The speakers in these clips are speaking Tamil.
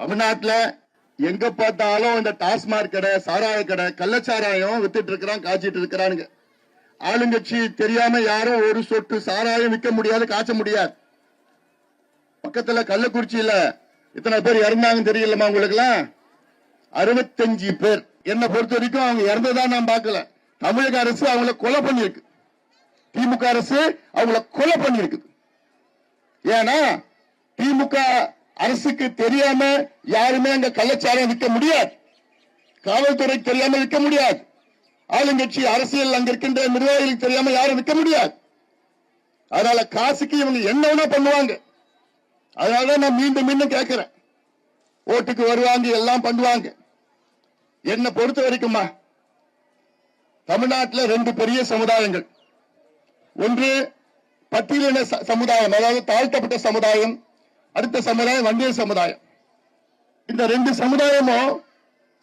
தமிழ்நாட்டுல எங்க பார்த்தாலும் இந்த டாஸ்மாக் கடை சாராய கடை கள்ளச்சாராயம் வித்துட்டு இருக்கிறான் காய்ச்சிட்டு இருக்கிறானுங்க. ஆளுங்கட்சி தெரியாம யாரும் ஒரு சொட்டு சாராயம் விற்க முடியாது காய்ச்ச முடியாது. பக்கத்துல கள்ளக்குறிச்சியில இத்தனை பேர் இறந்தாங்கன்னு தெரியலமா உங்களுக்கு எல்லாம் அறுபத்தஞ்சு பேர். என்ன பொறுத்த வரைக்கும் அவங்க இறந்ததா நான் பார்க்கல. தமிழக அரசு அவங்கள கொலை பண்ணிருக்கு திமுக அரசு அவங்கள கொலை பண்ணிருக்குது ஏன்னா திமுக அரசுக்கு தெரியாம யாருமே அங்க கள்ளச்சாரம் விற்க முடியாது. காவல்துறை தெரியாம விற்க முடியாது. ஆளுங்கட்சி அரசியல் அங்க இருக்கின்ற நிர்வாகிகளுக்கு தெரியாம யாரும் விற்க முடியாது. அதனால காசுக்கு இவங்க என்ன பண்ணுவாங்க. அதனாலதான் நான் மீண்டும் மீண்டும் கேட்கிறேன். ஓட்டுக்கு வருவாங்க எல்லாம் பண்ணுவாங்க. என்ன பொறுத்த வரைக்குமா தமிழ்நாட்டில் ரெண்டு பெரிய சமுதாயங்கள். ஒன்று பட்டியலின ச- சமுதாயம் அதாவது தாழ்த்தப்பட்ட சமுதாயம் அடுத்த சமுதாயம் வண்டிய சமுதாயம். இந்த ரெண்டு சமுதாயமும்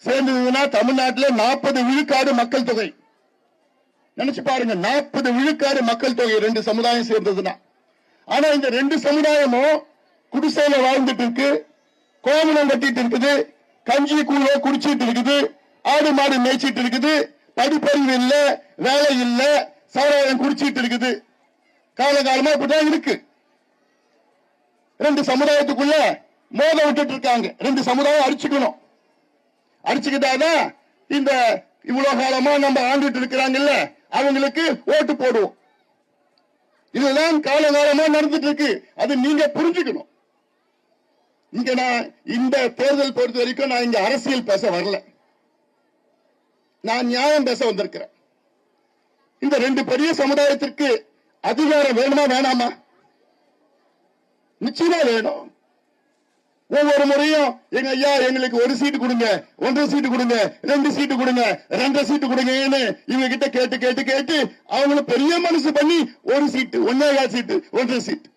சேர்ந்ததுன்னா தமிழ்நாட்டில் நாற்பது விழுக்காடு மக்கள் தொகை. நினைச்சு பாருங்க நாற்பது விழுக்காடு மக்கள் தொகை ரெண்டு சமுதாயம் சேர்ந்ததுன்னா. ஆனா இந்த ரெண்டு சமுதாயமும் குடிசையில வாழ்ந்துட்டு இருக்கு கோமணம் கட்டிட்டு இருக்குது கஞ்சி கூழ குடிச்சிட்டு இருக்குது ஆடு மாடு மேய்ச்சிட்டு இருக்குது படிப்பறிவு இல்ல வேலை இல்ல சமுதாயம் குடிச்சிட்டு இருக்குது. காலகாலமா இப்படிதான் இருக்கு. ரெண்டு சமுதாயத்துக்குள்ள மோத விட்டுட்டு இருக்காங்க ரெண்டு சமுதாயம் அடிச்சுக்கணும் அடிச்சுக்கிட்டாதான் இந்த இவ்வளவு காலமா நம்ம ஆண்டுட்டு இருக்கிறாங்கல்ல அவங்களுக்கு ஓட்டு போடுவோம். இதுதான் காலகாலமா நடந்துட்டு இருக்கு அது நீங்க புரிஞ்சுக்கணும். இங்க நான் இந்த தேர்தல் பொறுத்த வரைக்கும் நான் இங்க அரசியல் பேச வரல. நான் நியாயம் பேச வந்திருக்கிறேன். இந்த ரெண்டு பெரிய சமுதாயத்திற்கு அதிகாரம் வேணுமா வேணாமா? நிச்சயமா வேணும். ஒவ்வொரு முறையும் எங்க ஐயா எங்களுக்கு ஒரு சீட்டு கொடுங்க ஒன்றரை சீட்டு கொடுங்க ரெண்டு சீட்டு கொடுங்க ரெண்டரை சீட்டு கொடுங்கன்னு இவங்க கிட்ட கேட்டு கேட்டு கேட்டு அவங்கள பெரிய மனசு பண்ணி ஒரு சீட்டு ஒன்னே சீட்டு ஒன்றரை சீட்டு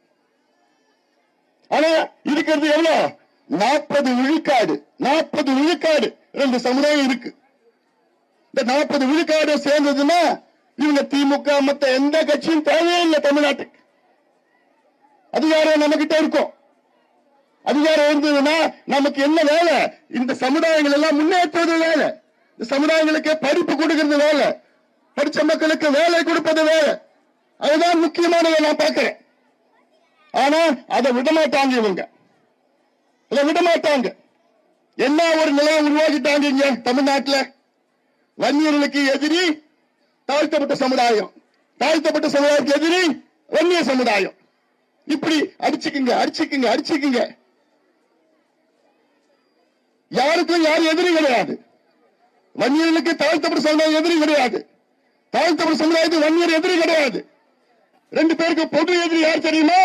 ஆனா இருக்கிறது எவ்வளவு நாற்பது விழுக்காடு நாற்பது விழுக்காடு ரெண்டு சமுதாயம் இருக்கு. இந்த நாற்பது விழுக்காடு சேர்ந்ததுன்னா இவங்க திமுக மத்த எந்த கட்சியும் தேவையே இல்லை தமிழ்நாட்டுக்கு. அதிகாரம் நம்ம கிட்ட இருக்கும். அதிகாரம் இருந்ததுன்னா நமக்கு என்ன வேலை? இந்த சமுதாயங்கள் எல்லாம் முன்னேற்றுவது வேலை. இந்த சமுதாயங்களுக்கு படிப்பு கொடுக்கறது வேலை. படிச்ச மக்களுக்கு வேலை கொடுப்பது வேலை. அதுதான் முக்கியமானதை நான் பார்க்கிறேன். ஆனா அதை விடமாட்டாங்க இவங்க. அதை விடமாட்டாங்க. என்ன ஒரு நிலையை உருவாக்கிட்டாங்க இங்க தமிழ்நாட்டில்? வன்னியர்களுக்கு எதிரி தாழ்த்தப்பட்ட சமுதாயம். தாழ்த்தப்பட்ட சமுதாயத்துக்கு எதிரி வன்னிய சமுதாயம். இப்படி அடிச்சுக்குங்க அடிச்சுக்குங்க அடிச்சுக்குங்க. யாருக்கும் யாரும் எதிரி கிடையாது. வன்னியர்களுக்கு தாழ்த்தப்பட்ட சமுதாயம் எதிரி கிடையாது. தாழ்த்தப்பட்ட சமுதாயத்துக்கு வன்னியர் எதிரி கிடையாது. ரெண்டு பேருக்கு பொது எதிரி யார் தெரியுமா?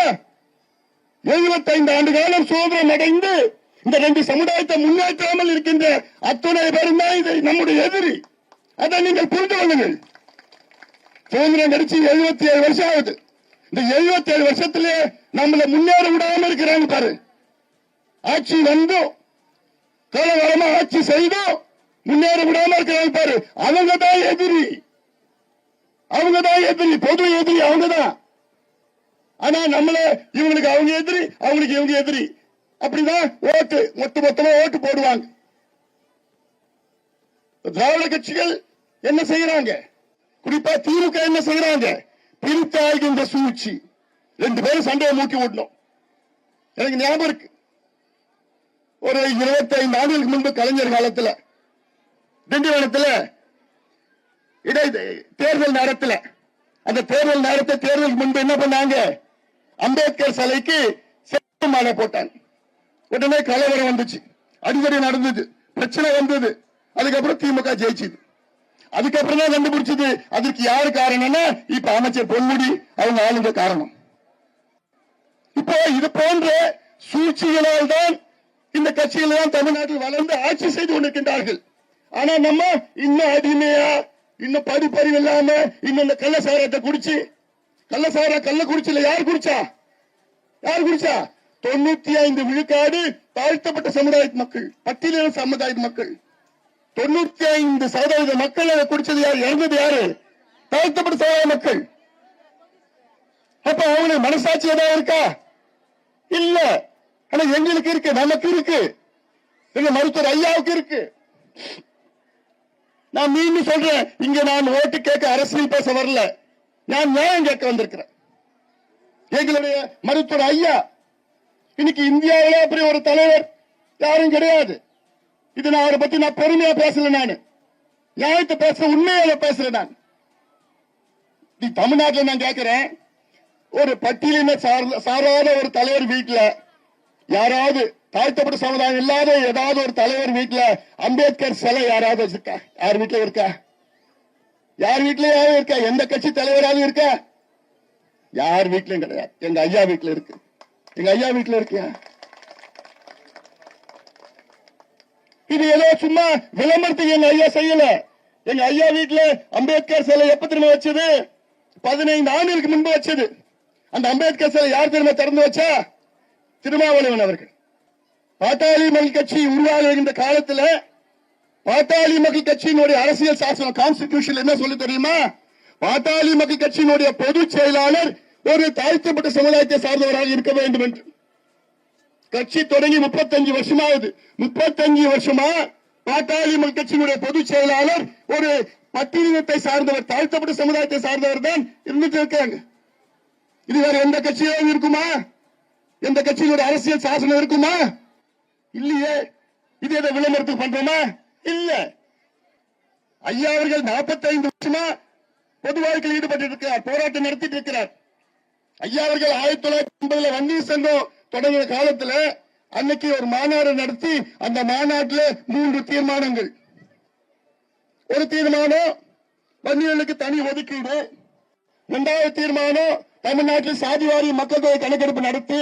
எழுபத்தைந்து ஆண்டு காலம் சுதந்திரம் அடைந்து இந்த ரெண்டு சமுதாயத்தை முன்னேற்றாமல் இருக்கின்ற அத்துணை பேரும் தான் இது நம்முடைய எதிரி. அதை நீங்கள் புரிந்து கொள்ளுங்கள். சுதந்திரம் கடிச்சு எழுபத்தி ஏழு வருஷம் ஆகுது. இந்த எழுபத்தி ஏழு வருஷத்திலே நம்மள முன்னேற விடாம இருக்கிறாங்க பாரு. ஆட்சி வந்தும் காலகாலமா ஆட்சி செய்தும் முன்னேற விடாம இருக்கிறாங்க பாரு. அவங்க தான் எதிரி. அவங்க தான் எதிரி. பொது எதிரி அவங்க தான் ஆனா நம்மள இவங்களுக்கு அவங்க எதிரி அவங்களுக்கு இவங்க எதிரி. அப்படிதான் ஓட்டு மொத்த மொத்தமா ஓட்டு போடுவாங்க. திராவிட கட்சிகள் என்ன செய்யறாங்க? குறிப்பா திமுக என்ன செய்யறாங்க? பிரித்தாழ்கின்ற சூழ்ச்சி. ரெண்டு பேரும் சண்டையை மூட்டி விடணும் எனக்கு ஞாபகம் இருக்கு. ஒரு 25 ஆண்டுகளுக்கு முன்பு கலைஞர் காலத்துல திண்டிவனத்துல இடை தேர்தல் நேரத்துல அந்த தேர்தல் நேரத்தை தேர்தலுக்கு முன்பு என்ன பண்ணாங்க? அம்பேத்கர் சிலைக்கு செப்பு மாலை போட்டாங்க. உடனே கலவரம் வந்துச்சு. அடிக்கடி நடந்தது. பிரச்சனை வந்தது. அதுக்கப்புறம் திமுக ஜெயிச்சது. அதுக்கப்புறம் தான் கண்டுபிடிச்சது. அதுக்கு யாரு காரணம்னா இப்ப அமைச்சர் பொன்முடி அவங்க ஆளுங்க காரணம். இப்போ இது போன்ற சூழ்ச்சிகளால் தான் இந்த கட்சிகள் தான் தமிழ்நாட்டில் வளர்ந்து ஆட்சி செய்து கொண்டிருக்கின்றார்கள். ஆனா நம்ம இன்னும் அடிமையா இன்னும் படிப்பறிவு இல்லாம இன்னும் இந்த கள்ளசாரத்தை குடிச்சு கள்ளசாரா கள்ள குடிச்சல யார் குடிச்சா? யார் குடிச்சா? தொண்ணூத்தி ஐந்து விழுக்காடு தாழ்த்தப்பட்ட சமுதாய மக்கள் பட்டியலின சமுதாய மக்கள். தொண்ணூத்தி ஐந்து சதவீத மக்கள் அதை குடிச்சது யார்? இறந்தது யாரு? தாழ்த்தப்பட்ட சமுதாய மக்கள். அப்ப அவங்களுக்கு மனசாட்சி ஏதாவது இருக்கா? இல்ல. ஆனா எங்களுக்கு இருக்கு நமக்கு இருக்கு. எங்க மருத்துவர் ஐயாவுக்கு இருக்கு. நான் மீண்டும் சொல்றேன் இங்க நான் ஓட்டு கேட்க அரசியல் பேச வரல. நான் நியாயம் கேட்க வந்திருக்கிறேன். எங்களுடைய மருத்துவர் ஐயா இன்னைக்கு இந்தியாவில அப்படி ஒரு தலைவர் யாரும் கிடையாது. இது நான் அவரை பத்தி நான் பெருமையா பேசல நான். நியாயத்தை பேச உண்மையாக பேசுறேன் நான். நீ தமிழ்நாட்டில் நான் கேட்கிறேன் ஒரு பட்டியலின சாராத ஒரு தலைவர் வீட்டுல யாராவது தாழ்த்தப்பட்ட சமுதாயம் இல்லாத ஏதாவது ஒரு தலைவர் வீட்டுல அம்பேத்கர் சிலை யாராவது வச்சிருக்கா? யார் வீட்டுல இருக்கா? யார் வீட்லயாவது இருக்கா? எந்த கட்சி தலைவராவது இருக்கா? யார் வீட்லயும் கிடையாது. எங்க ஐயா வீட்டுல இருக்கு. எங்க ஐயா வீட்டுல இருக்கியா? இது ஏதோ சும்மா விளம்பரத்துக்கு எங்க ஐயா செய்யல. எங்க ஐயா வீட்டுல அம்பேத்கர் சிலை எப்ப திரும்ப வச்சது? பதினைந்து ஆண்டுகளுக்கு முன்பு வச்சது. அந்த அம்பேத்கர் சிலை யார் திரும்ப திறந்து வச்சா? திருமாவளவன் அவர்கள். பாட்டாளி மக்கள் கட்சி உருவாகின்ற காலத்துல பாட்டாளி மக்கள் கட்சியினுடைய அரசியல் சாசனம் கான்ஸ்டிடியூஷன் என்ன சொல்லி தெரியுமா? பாட்டாளி மக்கள் கட்சியினுடைய பொதுச் செயலாளர் ஒரு தாழ்த்தப்பட்ட சமுதாயத்தை சார்ந்தவராக இருக்க வேண்டும் என்று. கட்சி தொடங்கி முப்பத்தஞ்சு வருஷமாவது முப்பத்தஞ்சு வருஷமா பாட்டாளி மக்கள் கட்சியினுடைய பொதுச் செயலாளர் ஒரு பட்டியலினத்தை சார்ந்தவர் தாழ்த்தப்பட்ட சமுதாயத்தை சார்ந்தவர் தான் இருந்துட்டு இருக்காங்க. இது வேற எந்த கட்சியிலும் இருக்குமா? எந்த கட்சியினுடைய அரசியல் சாசனம் இருக்குமா? இல்லையே. இது எதை விளம்பரத்துக்கு பண்றோமா? இல்ல. ஐயா அவர்கள் 45 வருஷமா பொது வாழ்க்கையில் ஈடுபட்டு இருக்கிறார் போராட்டம் நடத்திட்டு இருக்கிறார். ஐயா அவர்கள் ஆயிரத்தி தொள்ளாயிரத்தி ஐம்பதுல வன்னியர் சங்கம் தொடங்கிய காலத்துல அன்னைக்கு ஒரு மாநாடு நடத்தி அந்த மாநாட்டுல மூன்று தீர்மானங்கள். ஒரு தீர்மானம் வன்னியர்களுக்கு தனி ஒதுக்கீடு. இரண்டாவது தீர்மானம் தமிழ்நாட்டில் சாதிவாரி மக்கள் தொகை கணக்கெடுப்பு நடத்தி.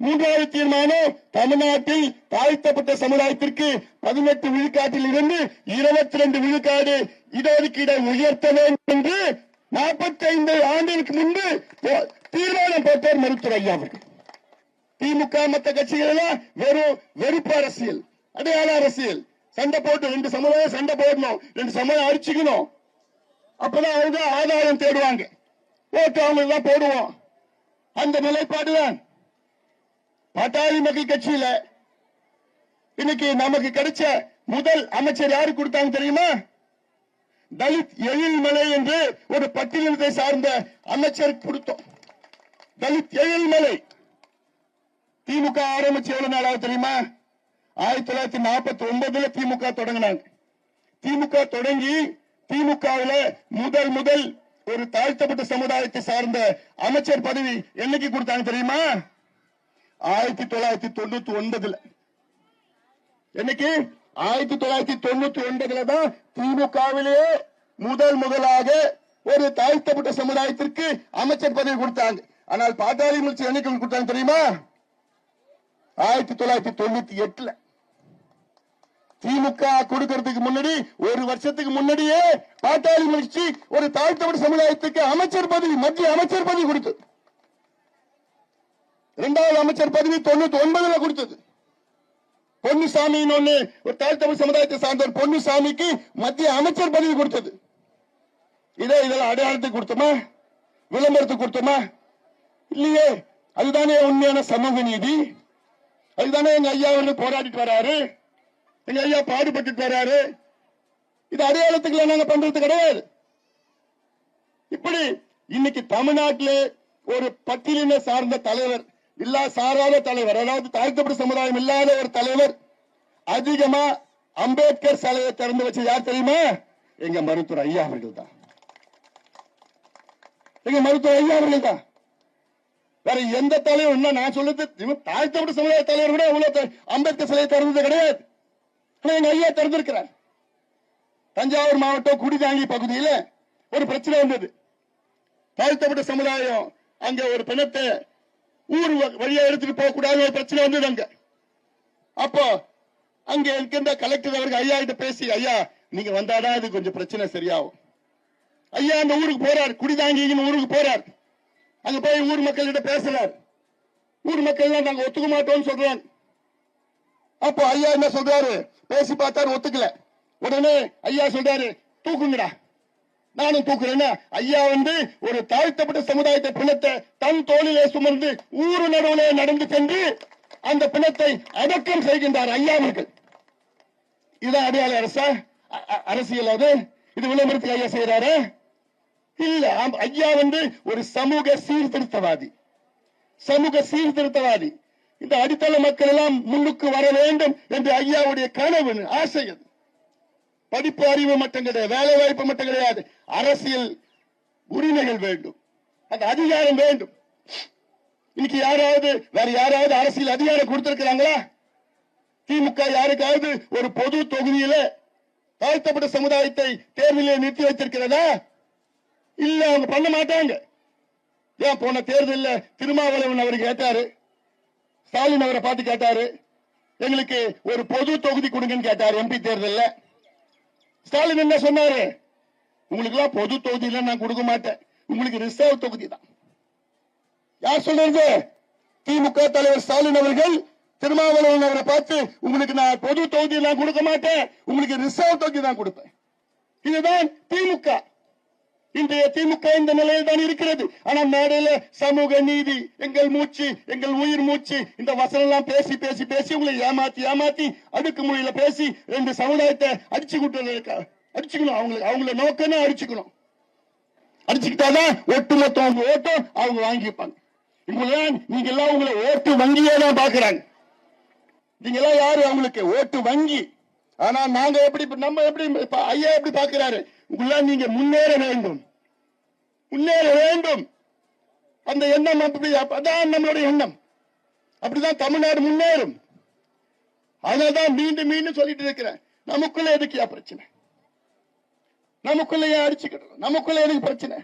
மூன்றாவது தீர்மானம் தமிழ்நாட்டில் தாழ்த்தப்பட்ட சமுதாயத்திற்கு பதினெட்டு விழுக்காட்டில் இருந்து இருபத்தி ரெண்டு விழுக்காடு இடஒதுக்கீடை உயர்த்த வேண்டும் என்று நாற்பத்தி ஐந்து ஆண்டுகளுக்கு முன்பு தீர்மானம் போட்டார் மருத்துவர் ஐயா அவர்கள். திமுக மற்ற கட்சிகள் எல்லாம் வெறும் வெறுப்பு அரசியல் அடையாள அரசியல். சண்டை போட்டு ரெண்டு சமுதாயம் சண்டை போடணும் ரெண்டு சமுதாயம் அடிச்சுக்கணும். அப்பதான் அவங்க ஆதாயம் தேடுவாங்க. ஓட்டு அவங்களுக்கு தான் போடுவோம். அந்த நிலைப்பாடுதான் பட்டாளி மக்கள் கட்சியில. இன்னைக்கு நமக்கு கிடைச்ச முதல் அமைச்சர் யாரு கொடுத்தாங்க தெரியுமா? தலித் எழில்மலை என்று ஒரு பட்டியலினத்தை சார்ந்த அமைச்சர் கொடுத்தோம். தலித் எழில்மலை. திமுக ஆரம்பிச்சு எவ்வளவு நாளாவது தெரியுமா? ஆயிரத்தி தொள்ளாயிரத்தி நாற்பத்தி ஒன்பதுல திமுக தொடங்கினாங்க. திமுக தொடங்கி திமுகவுல முதல் முதல் ஒரு தாழ்த்தப்பட்ட சமுதாயத்தை சார்ந்த அமைச்சர் பதவி என்னைக்கு கொடுத்தாங்க தெரியுமா? ஆயிரத்தி தொள்ளாயிரத்தி தொண்ணூத்தி ஒன்பதுல. என்னைக்கு? ஆயிரத்தி தொள்ளாயிரத்தி தொண்ணூத்தி ஒன்பதுல தான் திமுகவிலேயே முதல் முதலாக ஒரு தாழ்த்தப்பட்ட சமுதாயத்திற்கு அமைச்சர் பதவி கொடுத்தாங்க. ஆனால் பாட்டாளி முயற்சி என்னைக்கு கொடுத்தாங்க தெரியுமா? ஆயிரத்தி தொள்ளாயிரத்தி தொண்ணூத்தி எட்டுல திமுக கொடுக்கறதுக்கு முன்னாடி ஒரு வருஷத்துக்கு முன்னாடியே பாட்டாளி முயற்சி ஒரு தாழ்த்தப்பட்ட சமுதாயத்துக்கு அமைச்சர் பதவி மத்திய அமைச்சர் பதவி கொடுத்தது. இரண்டாவது அமைச்சர் பதவி தொண்ணூத்தி ஒன்பதுல கொடுத்தது. பொன்னுசாமின்னு ஒண்ணு ஒரு தாழ்த்தமிழ் சமுதாயத்தை சார்ந்தவர் பொன்னுசாமிக்கு மத்திய அமைச்சர் பதவி கொடுத்தது. இதே இதெல்லாம் அடையாளத்துக்கு கொடுத்தோமா? விளம்பரத்துக்கு கொடுத்தோமா? இல்லையே அதுதானே உண்மையான சமூக நீதி? அதுதானே எங்க ஐயா வந்து போராடிட்டு வராரு? எங்க ஐயா பாடுபட்டு வராரு? இது அடையாளத்துக்குள்ள நாங்க பண்றது கிடையாது. இப்படி இன்னைக்கு தமிழ்நாட்டிலே ஒரு பட்டியலின சார்ந்த தலைவர் இல்லா சாராத தலைவர் அதாவது தாழ்த்தப்பட்ட சமுதாயம் இல்லாத ஒரு தலைவர் அதிகமா அம்பேத்கர் சிலையை திறந்து வச்சு யார் தெரியுமா? எங்க மருத்துவர் ஐயா அவர்கள் தான் எங்க மருத்துவர் ஐயா அவர்கள் தான் வேற எந்த தலைவர் இன்னும் நான் சொல்றது இவன் தாழ்த்தப்பட்ட சமுதாய தலைவர் கூட அவ்வளவு அம்பேத்கர் சிலையை திறந்தது கிடையாது. ஆனா எங்க ஐயா திறந்திருக்கிறார் தஞ்சாவூர் மாவட்டம் குடிதாங்கி பகுதியில ஒரு பிரச்சனை வந்தது. தாழ்த்தப்பட்ட சமுதாயம் அங்க ஒரு பிணத்தை ஊர் வ- வழியா எடுத்துட்டு போக கூடாது ஒரு பிரச்சனை வந்தது அங்க. அப்போ அங்க இருக்கின்ற கலெக்டர் அவருக்கு ஐயா கிட்ட பேசி ஐயா நீங்க வந்தாதான் இது கொஞ்சம் பிரச்சனை சரியாகும். ஐயா அந்த ஊருக்கு போறார் குடிதாங்கின்னு ஊருக்கு போறார். அங்க போய் ஊர் மக்கள்கிட்ட பேசுறார் ஊர் மக்கள் நாங்க ஒத்துக்க மாட்டோம்னு சொல்றாங்க அப்போ ஐயா என்ன சொல்றாரு? பேசி பார்த்தாரு ஒத்துக்கல. உடனே ஐயா சொல்றாரு தூக்குங்கடா. நானும் தூக்குறேன்னா. ஐயா வந்து ஒரு தாழ்த்தப்பட்ட சமுதாயத்தை பிணத்தை தன் தோளிலே சுமர்ந்து ஊரு நடுவிலே நடந்து சென்று அந்த பிணத்தை அடக்கம் செய்கின்றார் ஐயா அவர்கள். இதுதான் அடையாள அரசா? அ- அரசியல் அது? இது விளம்பரத்துக்கு ஐயா செய்யறாரு இல்ல ஐயா வந்து ஒரு சமூக சீர்திருத்தவாதி. சமூக சீர்திருத்தவாதி. இந்த அடித்தள மக்கள் எல்லாம் முன்னுக்கு வர வேண்டும் என்று ஐயாவுடைய கனவு ஆசை அது. படிப்பு அறிவு மட்டும் கிடையாது வேலை வாய்ப்பு மட்டும் கிடையாது. அரசியல் உரிமைகள் வேண்டும். அந்த அதிகாரம் வேண்டும். இன்னைக்கு யாராவது வேற யாராவது அரசியல் அதிகாரம் கொடுத்திருக்கிறாங்களா? திமுக யாருக்காவது ஒரு பொது தொகுதியில தாழ்த்தப்பட்ட சமுதாயத்தை தேர்தலில் நிறுத்தி வைத்திருக்கிறதா? இல்ல அவங்க பண்ண மாட்டாங்க. ஏன் போன தேர்தலில் திருமாவளவன் அவர் கேட்டாரு. ஸ்டாலின் அவரை பார்த்து கேட்டாரு. எங்களுக்கு ஒரு பொது தொகுதி கொடுங்கன்னு கேட்டாரு எம்பி தேர்தலில். ஸ்டாலின் என்ன சொன்னாரு? உங்களுக்கு எல்லாம் பொது தொகுதியில நான் கொடுக்க மாட்டேன். உங்களுக்கு ரிசர்வ் தொகுதி தான் யார் சொல்றது திமுக தலைவர் ஸ்டாலின் அவர்கள் திருமாவளவன் அவரை பார்த்து உங்களுக்கு நான் பொது தொகுதி நான் கொடுக்க மாட்டேன். உங்களுக்கு ரிசர்வ் தொகுதி தான் கொடுப்பேன். இதுதான் திமுக. இன்றைய திமுக இந்த நிலையில் தான் இருக்கிறது. ஆனா மேடையில சமூக நீதி எங்கள் மூச்சு எங்கள் உயிர் மூச்சு இந்த வசனம் எல்லாம் பேசி பேசி பேசி உங்களை ஏமாத்தி ஏமாத்தி அடுக்கு மொழியில பேசி ரெண்டு சமுதாயத்தை அடிச்சு அடிச்சுக்கணும். அவங்களுக்கு அவங்கள நோக்கமே அடிச்சுக்கணும். அடிச்சுக்கிட்டாதான் ஒட்டுமொத்தம் அவங்க ஓட்டும் அவங்க வாங்கிப்பாங்க. இவங்கெல்லாம் நீங்க எல்லாம் உங்களை ஓட்டு வங்கியே தான் பாக்குறாங்க நீங்க எல்லாம் யாரு? அவங்களுக்கு ஓட்டு வங்கி. ஆனா நாங்க எப்படி நம்ம எப்படி இப்ப ஐயா எப்படி பாக்குறாரு உங்களா நீங்க முன்னேற வேண்டும். முன்னேற வேண்டும். அந்த எண்ணம் அப்படி அதான் நம்மளுடைய எண்ணம். அப்படிதான் தமிழ்நாடு முன்னேறும். அதனால்தான் மீண்டும் மீண்டும் சொல்லிட்டு இருக்கிறேன். நமக்குள்ள எதுக்கு பிரச்சனை? நமக்குள்ள ஏன் அடிச்சுக்கிட்டோம் நமக்குள்ள எதுக்கு பிரச்சனை?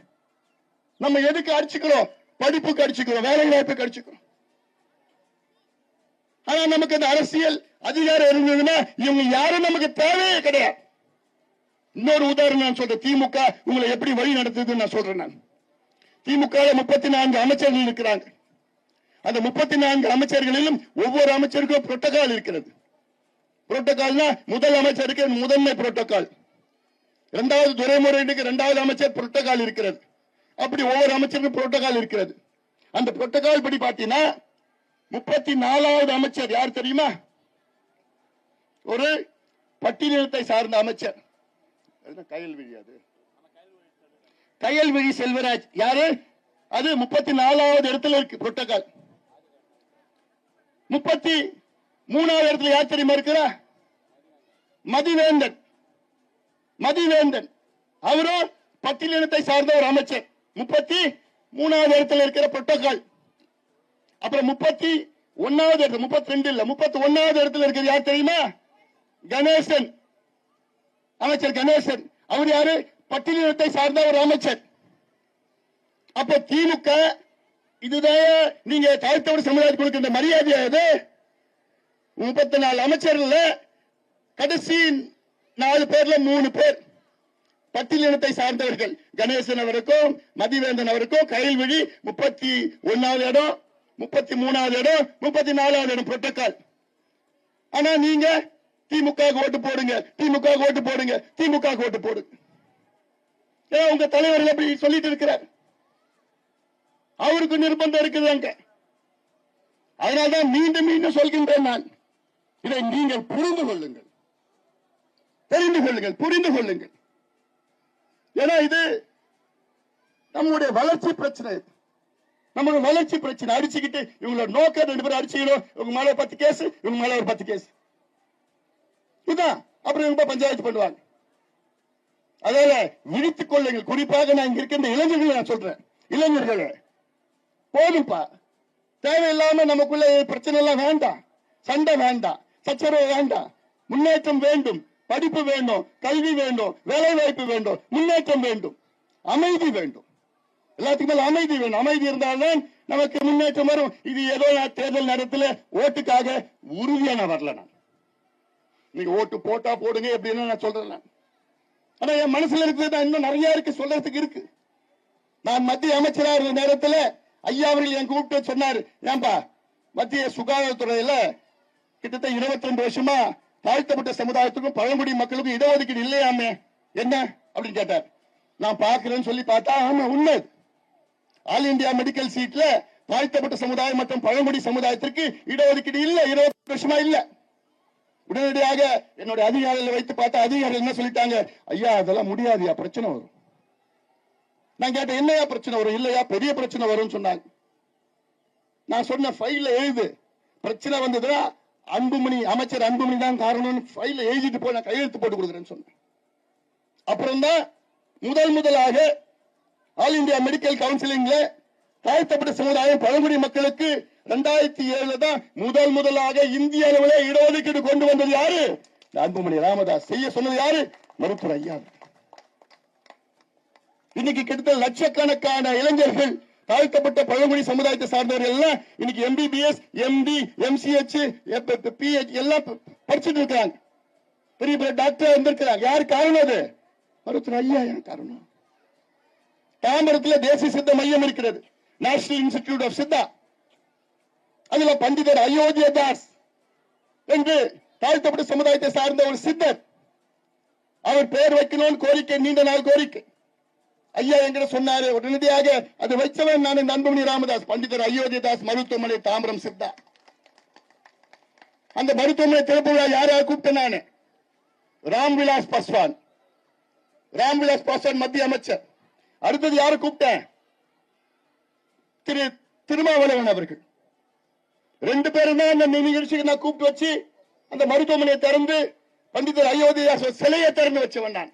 நம்ம எதுக்கு அடிச்சுக்கிறோம்? படிப்புக்கு அடிச்சுக்கிறோம். வேலை வாய்ப்புக்கு அடிச்சுக்கிறோம். ஆனா நமக்கு அந்த அரசியல் அதிகாரம் இருந்ததுன்னா இவங்க யாரும் நமக்கு தேவையே கிடையாது. இன்னொரு உதாரணம் நான் சொல்றேன். திமுக உங்களை எப்படி வழி நடத்துதுன்னு நான் சொல்றேன் நான். திமுக முப்பத்தி நான்கு அமைச்சர்கள் இருக்கிறாங்க. அந்த முப்பத்தி நான்கு அமைச்சர்களிலும் ஒவ்வொரு அமைச்சருக்கும் புரோட்டோகால் இருக்கிறது. புரோட்டோகால்னா முதல் அமைச்சருக்கு முதன்மை புரோட்டோகால் இரண்டாவது துரைமுறைக்கு இரண்டாவது அமைச்சர் புரோட்டோகால் இருக்கிறது. அப்படி ஒவ்வொரு அமைச்சருக்கும் புரோட்டோகால் இருக்கிறது. அந்த புரோட்டோகால் படி பாத்தீங்கன்னா முப்பத்தி நாலாவது அமைச்சர் யார் தெரியுமா? ஒரு பட்டியலினத்தை சார்ந்த அமைச்சர். கயல்விழி அது? கயல்விழி செல்வராஜ். யாரு? அது முப்பத்தி நாலாவது இடத்துல இருக்கு புரோட்டோகால். முப்பத்தி மூணாவது இடத்துல யார் தெரியுமா இருக்கிறா? மதிவேந்தன். மதிவேந்தன். அவரும் பட்டியலினத்தை சார்ந்த ஒரு அமைச்சர். முப்பத்தி மூணாவது இடத்துல இருக்கிற புரோட்டோகால். அப்புறம் முப்பத்தி ஒன்னாவது இடத்துல முப்பத்தி ரெண்டு இல்ல முப்பத்தி ஒன்னாவது இடத்துல இருக்கிறது யார் தெரியுமா? கணேசன். அமைச்சர் கணேசன். அவர் யாரு? பட்டியலினத்தை சார்ந்த ஒரு அமைச்சர். அப்ப திமுக இதுதான் நீங்க தாழ்த்தவர் சமுதாயத்துக்கு கொடுக்கின்ற மரியாதையா இது? முப்பத்தி நாலு அமைச்சர்கள் கடைசி நாலு பேர்ல மூணு பேர். பட்டியலினத்தை சார்ந்தவர்கள். கணேசன் அவருக்கும் மதிவேந்தன் அவருக்கும் கைல்வழி முப்பத்தி ஒன்னாவது இடம் முப்பத்தி மூணாவது இடம் முப்பத்தி நாலாவது இடம் புரோட்டோகால் ஆனா நீங்க திமுக ஓட்டு போடுங்க. திமுக ஓட்டு போடுங்க. திமுக ஓட்டு போடுங்க ஏன் உங்க தலைவர் எப்படி சொல்லிட்டு இருக்கிறார். அவருக்கு நிர்பந்தம் இருக்குது அங்க. அதனால்தான் மீண்டும் மீண்டும் சொல்கின்றேன் நான். இதை நீங்கள் புரிந்து கொள்ளுங்கள். தெரிந்து கொள்ளுங்கள். புரிந்து கொள்ளுங்கள். ஏன்னா இது நம்முடைய வளர்ச்சி பிரச்சனை. நம்மளோட வளர்ச்சி பிரச்சனை. அடிச்சுக்கிட்டு இவங்களோட நோக்கம் ரெண்டு பேரும் அடிச்சுக்கணும். இவங்க மேல ஒரு பத்து கேஸ் இவங்க மேல ஒரு பத்து கேஸ் இதுதான் அப்புறம் ரொம்ப பஞ்சாயத்து பண்ணுவாங்க? அதனால விழித்துக் கொள்ளுங்கள். குறிப்பாக நான் இங்க இருக்கின்ற இளைஞர்களை நான் சொல்றேன். இளைஞர்களே போதும்பா. தேவையில்லாம நமக்குள்ள பிரச்சனை எல்லாம் வேண்டாம். சண்டை வேண்டாம். சச்சரவு வேண்டாம். முன்னேற்றம் வேண்டும். படிப்பு வேண்டும். கல்வி வேண்டும். வேலை வாய்ப்பு வேண்டும். முன்னேற்றம் வேண்டும். அமைதி வேண்டும். எல்லாத்துக்கும் மேல அமைதி வேணும். அமைதி இருந்தால்தான் நமக்கு முன்னேற்றம் வரும். இது ஏதோ தேர்தல் நேரத்தில் ஓட்டுக்காக உறுதியான வரல நான். நீங்க ஓட்டு போட்டா போடுங்க எப்படின்னு நான் சொல்றேன் ஆனா என் மனசுல இருக்கிறது இன்னும் நிறைய இருக்கு சொல்றதுக்கு இருக்கு. நான் மத்திய அமைச்சரா இருந்த நேரத்தில் ஐயா அவர்கள் என் கூப்பிட்டு சொன்னார் ஏன்பா மத்திய சுகாதாரத்துறையில கிட்டத்தட்ட இருபத்தி ரெண்டு வருஷமா தாழ்த்தப்பட்ட சமுதாயத்துக்கும் பழங்குடி மக்களுக்கும் இடஒதுக்கீடு இல்லையாமே என்ன அப்படின்னு கேட்டார். நான் பாக்குறேன்னு சொல்லி பார்த்தா ஆமா உண்மை ஆல் இந்தியா மெடிக்கல் சீட்ல தாழ்த்தப்பட்ட சமுதாயம் மற்றும் பழங்குடி சமுதாயத்திற்கு இடஒதுக்கீடு இல்ல இருபத்தி வருஷமா இல்லை. உடனடியாக என்னுடைய அதிகாரிகள் வைத்து பார்த்தா அதிகாரிகள் என்ன சொல்லிட்டாங்க? ஐயா அதெல்லாம் முடியாதுயா பிரச்சனை வரும். நான் கேட்டேன் என்னையா பிரச்சனை வரும்? இல்லையா பெரிய பிரச்சனை வரும்னு சொன்னாங்க. நான் சொன்ன ஃபைல எழுது. பிரச்சனை வந்ததுன்னா அன்புமணி அமைச்சர் அன்புமணி தான் காரணம்னு ஃபைல எழுதிட்டு போய் நான் கையெழுத்து போட்டு கொடுக்குறேன்னு சொன்னேன். அப்புறம் தான் முதல் முதலாக ஆல் இந்தியா மெடிக்கல் கவுன்சிலிங்ல தாழ்த்தப்பட்ட சமுதாயம் பழங்குடி மக்களுக்கு ரெண்டாயிரத்தி ஏழுல தான் முதல் முதலாக இந்திய அளவிலே இடஒதுக்கீடு கொண்டு வந்தது யாரு? அன்புமணி ராமதாஸ். செய்ய சொன்னது யாரு? மருத்துவர் ஐயா. இன்னைக்கு கிட்டத்தட்ட லட்சக்கணக்கான இளைஞர்கள் தாழ்த்தப்பட்ட பழங்குடி சமுதாயத்தை சார்ந்தவர்கள் எல்லாம் இன்னைக்கு எம்பிபிஎஸ் எம்டி எம்சிஹெச் பிஹெச் எல்லாம் படிச்சுட்டு இருக்காங்க பெரிய பெரிய டாக்டர் வந்திருக்கிறாங்க யாரு காரணம் அது? மருத்துவர் ஐயா ஏன் காரணம்? தாமரத்தில் தேசிய சித்த மையம் இருக்கிறது. நேஷனல் இன்ஸ்டிடியூட் ஆஃப் சித்தா அதுல பண்டிதர் அயோத்திய தாஸ் என்று தாழ்த்தப்பட்ட சமுதாயத்தை சார்ந்த ஒரு சித்தர். அவர் பெயர் வைக்கணும்னு கோரிக்கை நீண்ட நாள் கோரிக்கை. ஐயா என்கிட்ட சொன்னாரு உடனடியாக அது வைச்சவன் நான் இந்த அன்புமணி ராமதாஸ் பண்டிதர் அயோத்தியதாஸ் மருத்துவமனை தாம்பரம் சித்தா. அந்த மருத்துவமனை திறப்பு விழா யாரா கூப்பிட்டேன் நானு? ராம்விலாஸ் பாஸ்வான். ராம்விலாஸ் பாஸ்வான் மத்திய அமைச்சர். அடுத்தது யாரை கூப்பிட்டேன்? திரு திருமாவளவன் அவர்கள். ரெண்டு பேரும் தான் அந்த நிகழ்ச்சிக்கு நான் கூப்பிட்டு வச்சு அந்த மருத்துவமனையை திறந்து பண்டிதர் அயோத்தியா சிலையை திறந்து வச்சவன் நான்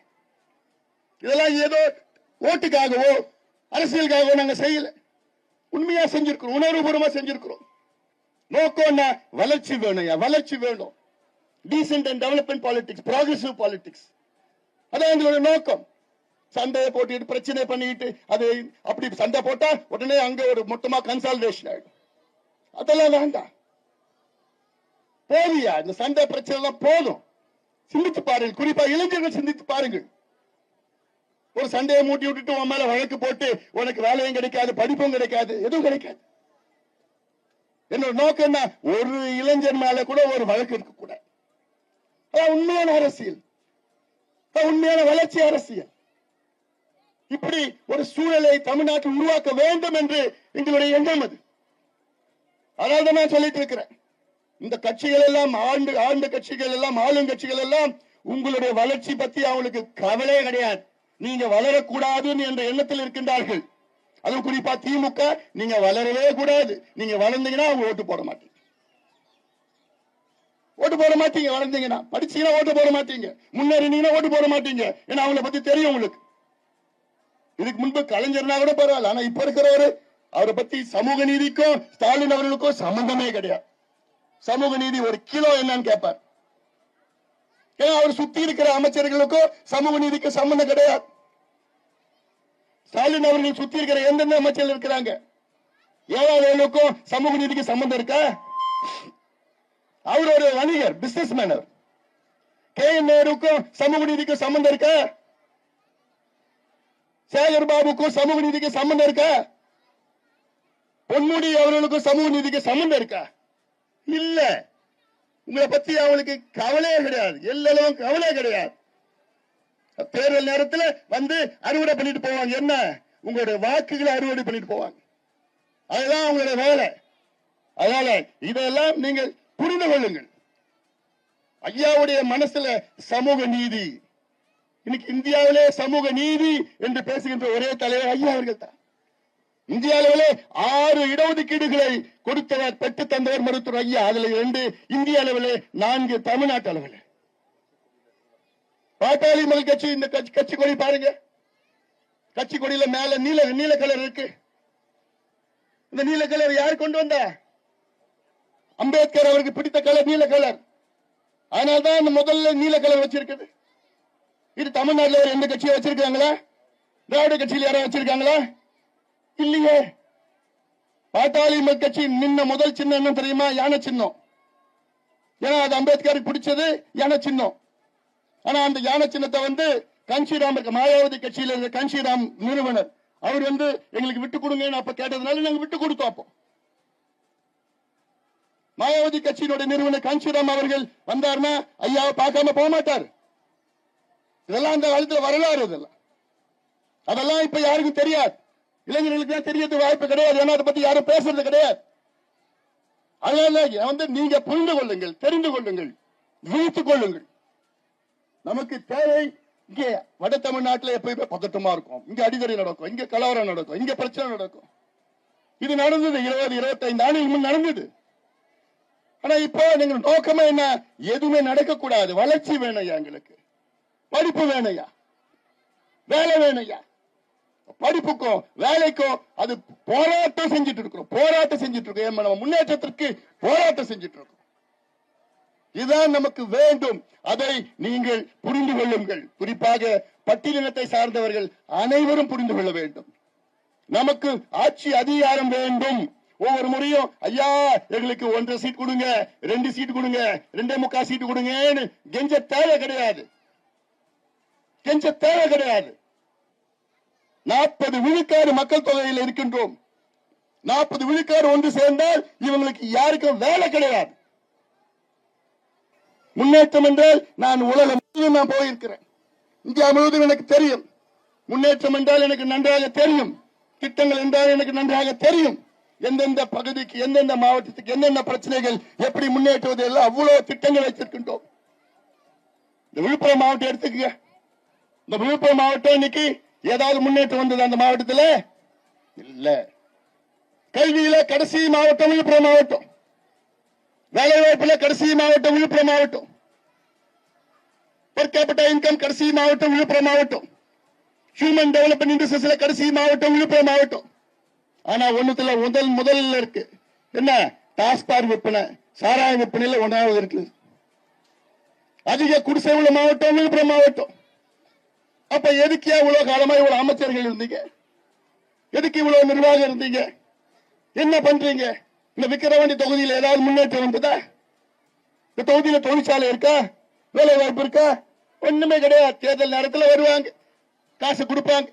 இதெல்லாம் ஏதோ ஓட்டுக்காகவோ அரசியலுக்காகவோ நாங்க செய்யல. உண்மையா செஞ்சிருக்கிறோம் உணர்வுபூர்வமா செஞ்சிருக்கிறோம். நோக்கம் என்ன? வளர்ச்சி வேணும் வளர்ச்சி வேணும். Decent and development politics progressive politics அதான் எங்களுடைய நோக்கம். சண்டையை போட்டுக்கிட்டு பிரச்சனை பண்ணிக்கிட்டு அது அப்படி சண்டை போட்டா உடனே அங்க ஒரு மொத்தமா கன்சால்டேஷன் ஆயிடும். அதெல்லாம் வேண்டாம். போதியா இந்த சண்டை பிரச்சனை எல்லாம் போதும். சிந்தித்து பாருங்கள். குறிப்பா இளைஞர்கள் சிந்தித்து பாருங்கள். ஒரு சண்டையை மூட்டி விட்டுட்டு உன் மேல வழக்கு போட்டு உனக்கு வேலையும் கிடைக்காது படிப்பும் கிடைக்காது எதுவும் கிடைக்காது. என்னோட நோக்கம் என்ன? ஒரு இளைஞர் மேல கூட ஒரு வழக்கு இருக்க கூட அதான் உண்மையான அரசியல். உண்மையான வளர்ச்சி அரசியல். இப்படி ஒரு சூழலை தமிழ்நாட்டில் உருவாக்க வேண்டும் என்று எங்களுடைய எண்ணம் அது. அதனால தான் நான் சொல்லிட்டு இருக்கிறேன். இந்த கட்சிகள் எல்லாம் ஆண்டு ஆண்ட கட்சிகள் எல்லாம் ஆளும் கட்சிகள் எல்லாம் உங்களுடைய வளர்ச்சி பத்தி அவங்களுக்கு கவலையே கிடையாது. நீங்க வளரக்கூடாதுன்னு என்ற எண்ணத்தில் இருக்கின்றார்கள். அதுவும் குறிப்பா திமுக நீங்க வளரவே கூடாது. நீங்க வளர்ந்தீங்கன்னா அவங்க ஓட்டு போட மாட்டீங்க. ஓட்டு போட மாட்டீங்க வளர்ந்தீங்கன்னா. படிச்சீங்கன்னா ஓட்டு போட மாட்டீங்க. முன்னேறினீங்கன்னா ஓட்டு போட மாட்டீங்க. ஏன்னா அவங்கள பத்தி தெரியும் உங்களுக்கு. இதுக்கு முன்பு கலைஞர்னா கூட பரவாயில்ல. ஆனா இப்ப இருக்கிறவரு அவரை பத்தி சமூக நீதிக்கும் ஸ்டாலின் அவர்களுக்கும் சம்பந்தமே கிடையாது. சமூக நீதி ஒரு கிலோ என்னன்னு கேட்பார். ஏன்னா அவர் சுத்தி இருக்கிற அமைச்சர்களுக்கும் சமூக நீதிக்கு சம்பந்தம் கிடையாது. ஸ்டாலின் அவர்கள் சுத்தி இருக்கிற எந்தெந்த அமைச்சர்கள் இருக்கிறாங்க? ஏழைகளுக்கும் சமூக நீதிக்கு சம்பந்தம் இருக்கா? அவர் ஒரு வணிகர் பிசினஸ் மேனர் கே. என். நேருக்கும் சமூக நீதிக்கு சம்பந்தம் இருக்கா? சேகர் பாபுக்கும் சமூக நீதிக்கு சம்பந்தம் இருக்கா? பொன்முடி அவர்களுக்கும் சமூக நீதிக்கு சம்பந்தம் இருக்கா? இல்ல. உங்களை பத்தி அவங்களுக்கு கவலையே கிடையாது. எல்லாம் கவலையே கிடையாது. தேர்தல் நேரத்தில் வந்து அறுவடை பண்ணிட்டு போவாங்க. என்ன? உங்களுடைய வாக்குகளை அறுவடை பண்ணிட்டு போவாங்க. அதுதான் அவங்களுடைய வேலை. அதனால இதெல்லாம் நீங்கள் புரிந்து கொள்ளுங்கள். ஐயாவுடைய மனசுல சமூக நீதி. இன்னைக்கு இந்தியாவிலே சமூக நீதி என்று பேசுகின்ற ஒரே தலைவர் ஐயா அவர்கள் தான் இந்திய அளவிலே ஆறு இடஒதுக்கீடுகளை கொடுத்தவர் பெற்று தந்தவர் மருத்துவர் ஐயா. அதுல இரண்டு இந்திய அளவிலே நான்கு தமிழ்நாட்டு அளவில் பாட்டாளி மக்கள் கட்சி இந்த கட்சி கொடி பாருங்க. கட்சி கொடியில மேல நீல நீல கலர் இருக்கு. இந்த நீல கலர் யார் கொண்டு வந்தா? அம்பேத்கர் அவருக்கு பிடித்த கலர் நீல கலர். அதனால்தான் இந்த முதல்ல நீல கலர் வச்சிருக்குது. இது தமிழ்நாட்டில் எந்த கட்சியை வச்சிருக்காங்களா திராவிட கட்சியில் யாரும் வச்சிருக்காங்களா? இல்லையே. பாட்டாளி கட்சி நின்ன முதல் சின்னம் என்ன தெரியுமா? யானை சின்னம். ஏன்னா அது அம்பேத்கருக்கு பிடிச்சது யானை சின்னம். ஆனா அந்த யானை சின்னத்தை வந்து கன்ஷிராம் இருக்க மாயாவதி கட்சியில இருந்த கன்ஷிராம் நிறுவனர் அவர் வந்து எங்களுக்கு விட்டு கொடுங்கன்னு அப்ப கேட்டதுனால நாங்க விட்டு கொடுத்தோம் அப்போ. மாயாவதி கட்சியினுடைய நிறுவனர் காஞ்சிராம் அவர்கள் வந்தாருன்னா ஐயாவை பார்க்காம போக மாட்டார். இதெல்லாம் அந்த காலத்தில் வரலாறு இதெல்லாம். அதெல்லாம் இப்ப யாருக்கும் தெரியாது. இளைஞர்களுக்கு தான் தெரியறது வாய்ப்பு கிடையாது. ஏன்னா அதை பத்தி யாரும் பேசுறது கிடையாது. அதனால வந்து நீங்க புரிந்து கொள்ளுங்கள் தெரிந்து கொள்ளுங்கள் விழித்துக் கொள்ளுங்கள். நமக்கு தேவை இங்கே வட தமிழ்நாட்டுல எப்பயுமே பதட்டமா இருக்கும். இங்க அடிதடி நடக்கும் இங்க கலவரம் நடக்கும் இங்க பிரச்சனை நடக்கும். இது நடந்தது இருபது இருபத்தைந்து ஆண்டுகள் முன் நடந்தது. ஆனா இப்போ நீங்க நோக்கமா என்ன? எதுவுமே நடக்க கூடாது வளர்ச்சி வேணையா எங்களுக்கு. படிப்பு வேணையா வேலை வேணையா படிப்புக்கும் வேலைக்கும் அது போராட்டம் செஞ்சுட்டு இருக்கிறோம் போராட்டம் செஞ்சுட்டு இருக்கோம் நம்ம முன்னேற்றத்திற்கு போராட்டம் செஞ்சுட்டு இருக்கோம் இதுதான் நமக்கு வேண்டும். அதை நீங்கள் புரிந்து கொள்ளுங்கள். குறிப்பாக பட்டியலினத்தை சார்ந்தவர்கள் அனைவரும் புரிந்து கொள்ள வேண்டும். நமக்கு ஆட்சி அதிகாரம் வேண்டும். ஒவ்வொரு முறையும் ஐயா எங்களுக்கு ஒன்றரை சீட் கொடுங்க ரெண்டு சீட் கொடுங்க ரெண்டே முக்கால் சீட் கொடுங்கன்னு கெஞ்ச தேவை கிடையாது. கெஞ்ச தேவை கிடையாது. நாற்பது விழுக்காடு மக்கள் தொகையில் இருக்கின்றோம். நாற்பது விழுக்காடு ஒன்று சேர்ந்தால் இவங்களுக்கு யாருக்கும் வேலை கிடையாது. முன்னேற்றம் என்றால் நான் உலகம் முழுவதும் நான் போயிருக்கிறேன். இந்தியா முழுவதும் எனக்கு தெரியும். முன்னேற்றம் என்றால் எனக்கு நன்றாக தெரியும். திட்டங்கள் என்றால் எனக்கு நன்றாக தெரியும். எந்தெந்த பகுதிக்கு எந்தெந்த மாவட்டத்துக்கு என்னென்ன பிரச்சனைகள் எப்படி முன்னேற்றுவது எல்லாம் அவ்வளவு திட்டங்கள் வைத்திருக்கின்றோம். இந்த விழுப்புரம் மாவட்டம் எடுத்துக்கங்க. இந்த விழுப்புரம் மாவட்டம் இன்னைக்கு ஏதாவது முன்னேற்றம் வந்தது அந்த மாவட்டத்தில்? இல்ல. கல்வியில கடைசி மாவட்டம் விழுப்புரம் மாவட்டம். வேலை வாய்ப்புல கடைசி மாவட்டம் விழுப்புரம் மாவட்டம். பெர் கேபிட்டா இன்கம் கடைசி மாவட்டம் விழுப்புரம் மாவட்டம். ஹியூமன் டெவலப்மெண்ட் இண்டஸ்ட்ரீஸ்ல கடைசி மாவட்டம் விழுப்புரம் மாவட்டம். ஆனா ஒண்ணுத்துல முதல் முதல்ல இருக்கு. என்ன? டாஸ்பார் விற்பனை சாராய விற்பனையில ஒன்றாவது இருக்கு. அதிக குடிசை உள்ள மாவட்டம் விழுப்புரம் மாவட்டம். அப்ப எதுக்கு இவ்வளவு காலமா இவ்வளவு அமைச்சர்கள் இருந்தீங்க? எதுக்கு இவ்வளவு நிர்வாகம் இருந்தீங்க? என்ன பண்றீங்க? இந்த விக்கிரவாண்டி தொகுதியில் ஏதாவது முன்னேற்றம் இருந்ததா இந்த தொகுதியில தொழிற்சாலை இருக்கா? வேலை வாய்ப்பு இருக்கா? ஒண்ணுமே கிடையாது. தேர்தல் நேரத்தில் வருவாங்க. காசை கொடுப்பாங்க.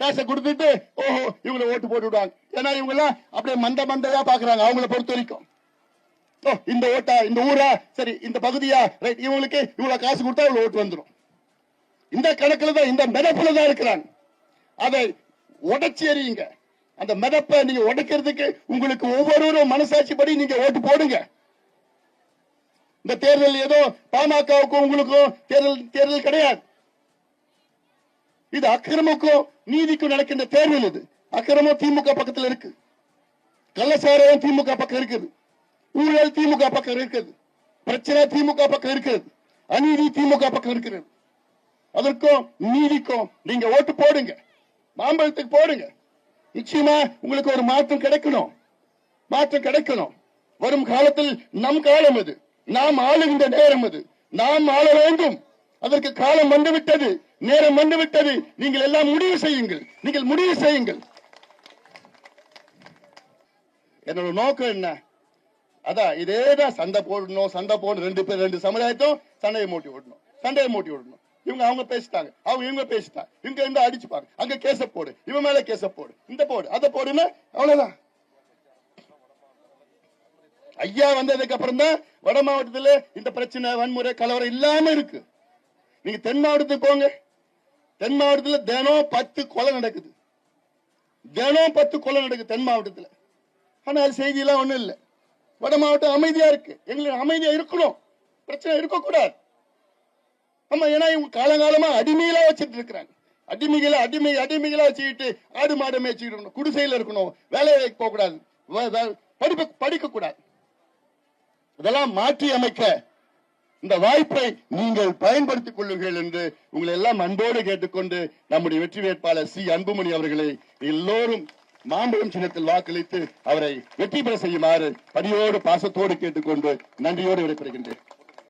காசை கொடுத்துட்டு ஓஹோ இவங்களை ஓட்டு போட்டு விடுவாங்க. ஏன்னா இவங்க எல்லாம் அப்படியே மந்த மந்தையா பாக்குறாங்க. அவங்கள பொறுத்த வரைக்கும். ஓ இந்த ஓட்டா இந்த ஊரா? சரி இந்த பகுதியா? ரைட் இவங்களுக்கு இவ்வளவு காசு கொடுத்தா இவ்வளவு ஓட்டு வந்துடும் இந்த கணக்குல தான் இந்த மிதப்புல தான் இருக்கிறாங்க அதை உடைச்சி எறியுங்க. அந்த மிதப்பை நீங்க உடைக்கிறதுக்கு உங்களுக்கு ஒவ்வொருவரும் மனசாட்சி படி நீங்க ஓட்டு போடுங்க. இந்த தேர்தல் ஏதோ பாமகவுக்கும் உங்களுக்கும் தேர்தல் தேர்தல் கிடையாது. இது அக்கிரமுக்கும் நீதிக்கும் நடக்கின்ற தேர்தல் இது. அக்கிரமம் திமுக பக்கத்துல இருக்கு. கள்ளசாரம் திமுக பக்கம் இருக்குது. ஊழல் திமுக பக்கம் இருக்குது. பிரச்சனை திமுக பக்கம் இருக்கிறது அநீதி திமுக பக்கம் இருக்கிறது அதற்கும் நீதிக்கும் நீங்க ஓட்டு போடுங்க. மாம்பழத்துக்கு போடுங்க. நிச்சயமா உங்களுக்கு ஒரு மாற்றம் கிடைக்கணும். மாற்றம் கிடைக்கணும். வரும் காலத்தில் நம் காலம் அது. நாம் ஆளுகின்ற நேரம் அது. நாம் ஆள வேண்டும். அதற்கு காலம் வந்துவிட்டது. நேரம் வந்துவிட்டது. நீங்கள் எல்லாம் முடிவு செய்யுங்கள். நீங்கள் முடிவு செய்யுங்கள். என்னோட நோக்கம் என்ன? அதான் இதேதான் சண்டை போடணும் சண்டை போடணும். ரெண்டு பேர் ரெண்டு சமுதாயத்தும் சண்டையை மூட்டி விடணும். சண்டையை மூட்டி விடணும். இவங்க அவங்க பேசிட்டாங்க. அவங்க இவங்க பேசிட்டாங்க. இவங்க இருந்து அடிச்சுப்பாங்க அங்க கேச போடு. இவன் மேல கேச போடு. இந்த போடு. அதை போடுன்னு அவ்வளவுதான். ஐயா வந்ததுக்கு அப்புறம் தான் வட மாவட்டத்துல இந்த பிரச்சனை வன்முறை கலவரம் இல்லாம இருக்கு. நீங்க தென் மாவட்டத்துக்கு போங்க. தென் மாவட்டத்துல தினம் பத்து கொலை நடக்குது. தினம் பத்து கொலை நடக்குது தென் மாவட்டத்துல. ஆனா அது செய்தியெல்லாம் ஒண்ணும் இல்லை. வட மாவட்டம் அமைதியா இருக்கு. எங்களுக்கு அமைதியா இருக்கணும். பிரச்சனை இருக்கக்கூடாது. ஆமா ஏன்னா இவங்க காலங்காலமா அடிமைகளா வச்சுட்டு இருக்கிறாங்க. அடிமைகளை அடிமை அடிமைகளா வச்சுக்கிட்டு ஆடு மாடு மேய்ச்சிட்டு இருக்கணும். குடிசையில இருக்கணும். போக கூடாது படிப்பு படிக்க கூடாது இதெல்லாம் மாற்றி அமைக்க இந்த வாய்ப்பை நீங்கள் பயன்படுத்திக் கொள்ளுங்கள் என்று உங்களை எல்லாம் அன்போடு கேட்டுக்கொண்டு நம்முடைய வெற்றி வேட்பாளர் சி. அன்புமணி அவர்களை எல்லோரும் மாம்பழம் சின்னத்தில் வாக்களித்து அவரை வெற்றி பெற செய்யுமாறு பணியோடு பாசத்தோடு கேட்டுக்கொண்டு நன்றியோடு விடைபெறுகின்றேன்.